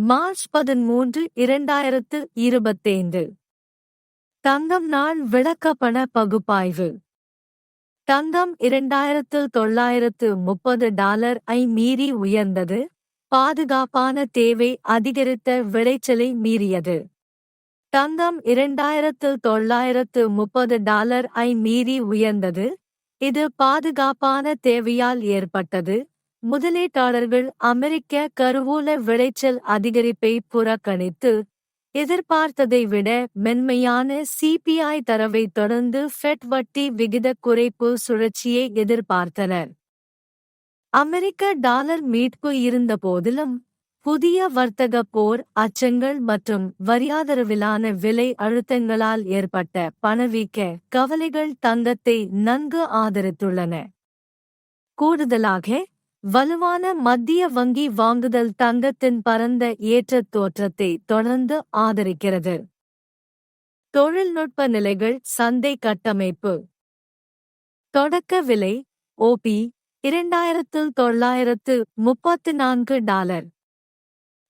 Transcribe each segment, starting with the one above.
March பதிமூன்று இரண்டாயிரத்து இருபத்தைந்து. தங்கம் நாள் விளக்கப்பண பகுப்பாய்வு. தங்கம் இரண்டாயிரத்து தொள்ளாயிரத்து முப்பது டாலர் ஐ மீறி உயர்ந்தது. பாதுகாப்பான தேவை அதிகரித்த விளைச்சலை மீறியது. தங்கம் இரண்டாயிரத்து தொள்ளாயிரத்து முப்பது டாலர் ஐ மீறி உயர்ந்தது. இது பாதுகாப்பான தேவையால் ஏற்பட்டது. முதலீட்டாளர்கள் அமெரிக்க கருவூல விளைச்சல் அதிகரிப்பை புறக்கணித்து எதிர்பார்த்ததை விட மென்மையான சிபிஐ தரவை தொடர்ந்து ஃபெட் வட்டி விகித குறைப்பு சுழற்சியை எதிர்பார்த்தனர். அமெரிக்க டாலர் மீட்பு இருந்த போதிலும் புதிய வர்த்தக போர் அச்சங்கள் மற்றும் வரியாதரவிலான விலை அழுத்தங்களால் ஏற்பட்ட பணவீக்க கவலைகள் தங்கத்தை நன்கு ஆதரித்துள்ளன. கூடுதலாக வலுவான மத்திய வங்கி வாங்குதல் தங்கத்தின் பரந்த ஏற்ற தோற்றத்தை தொடர்ந்து ஆதரிக்கிறது. தொழில்நுட்ப நிலைகள் சந்தை கட்டமைப்பு. தொடக்க விலை ஓபி இரண்டாயிரத்து தொள்ளாயிரத்து முப்பத்து நான்கு டாலர்.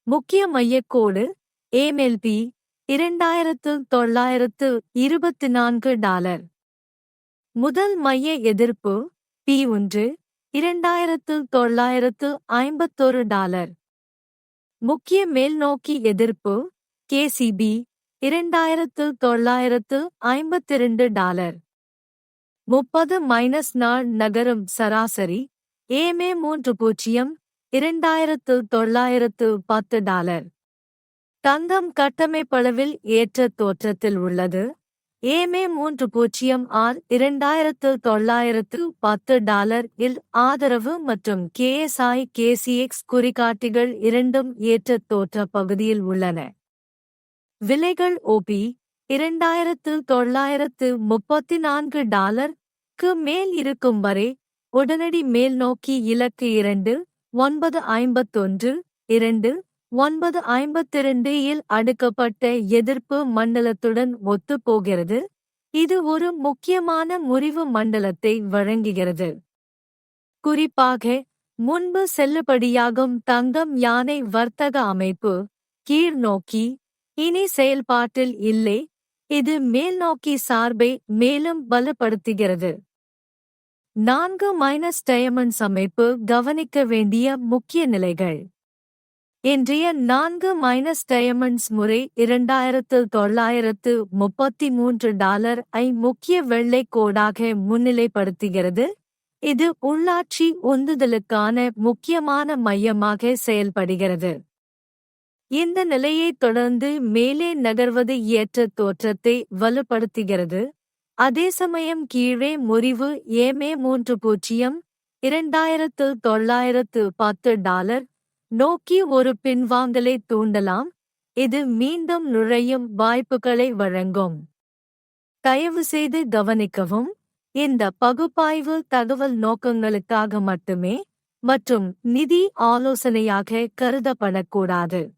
முக்கிய மையக்கோடு ஏமெல்பி இரண்டாயிரத்து தொள்ளாயிரத்து இருபத்தி நான்கு டாலர். முதல் மைய எதிர்ப்பு பி ஒன்று இரண்டாயிரத்து தொள்ளாயிரத்து ஐம்பத்தொரு டாலர். முக்கிய மேல்நோக்கி எதிர்ப்பு கேசிபி இரண்டாயிரத்து தொள்ளாயிரத்து ஐம்பத்திரண்டு டாலர். முப்பது மைனஸ் நாள் நகரும் சராசரி ஏமே மூன்று பூஜ்ஜியம் இரண்டாயிரத்து தொள்ளாயிரத்து பத்து டாலர். தங்கம் கட்டமைப்பளவில் ஏற்ற தோற்றத்தில் உள்ளது. ஏமே மூன்று பூஜ்ஜியம் ஆர் இரண்டாயிரத்து தொள்ளாயிரத்து பத்து டாலர் இல் ஆதரவு மற்றும் கேஎஸ்ஐ கேசிஎக்ஸ் குறிகாட்டிகள் இரண்டும் ஏற்ற தோற்ற பகுதியில் உள்ளன. விலைகள் ஓபி இரண்டாயிரத்து தொள்ளாயிரத்து முப்பத்தி நான்கு டாலர்க்கு மேல் இருக்கும் வரை உடனடி மேல் நோக்கி இலக்கு இரண்டு ஒன்பது ஐம்பத்தொன்று இரண்டு ஒன்பது ஐம்பத்திரண்டு இல் அடுக்கப்பட்ட எதிர்ப்பு மண்டலத்துடன் ஒத்துப்போகிறது. இது ஒரு முக்கியமான முறிவு மண்டலத்தை வழங்குகிறது. குறிப்பாக முன்பு செல்லுபடியாகும் தங்கம் யானை வர்த்தக அமைப்பு கீழ்நோக்கி இனி செயல்பாட்டில் இல்லை. இது மேல்நோக்கி சார்பை மேலும் பலப்படுத்துகிறது. நான்கு மைனஸ் டயமண்ட்ஸ் அமைப்பு கவனிக்க வேண்டிய முக்கிய நிலைகள். இன்றைய நான்கு மைனஸ் டயமண்ட்ஸ் முறை இரண்டாயிரத்து தொள்ளாயிரத்து முப்பத்தி மூன்று டாலர் ஐ முக்கிய வெள்ளை கோடாக முன்னிலைப்படுத்துகிறது. இது உள்ளாட்சி உந்துதலுக்கான முக்கியமான மையமாக செயல்படுகிறது. இந்த நிலையைத் தொடர்ந்து மேலே நகர்வது ஏற்ற தோற்றத்தை வலுப்படுத்துகிறது. அதே சமயம் கீழே முறிவு ஏமே மூன்று பூஜ்ஜியம் இரண்டாயிரத்து தொள்ளாயிரத்து பத்து டாலர் நோக்கி ஒரு பின்வாங்கலை தூண்டலாம். இது மீண்டும் நுழையும் வாய்ப்புகளை வழங்கும். தயவுசெய்து கவனிக்கவும். இந்த பகுப்பாய்வு தகவல் நோக்கங்களுக்காக மட்டுமே மற்றும் நிதி ஆலோசனையாக கருதப்படக்கூடாது.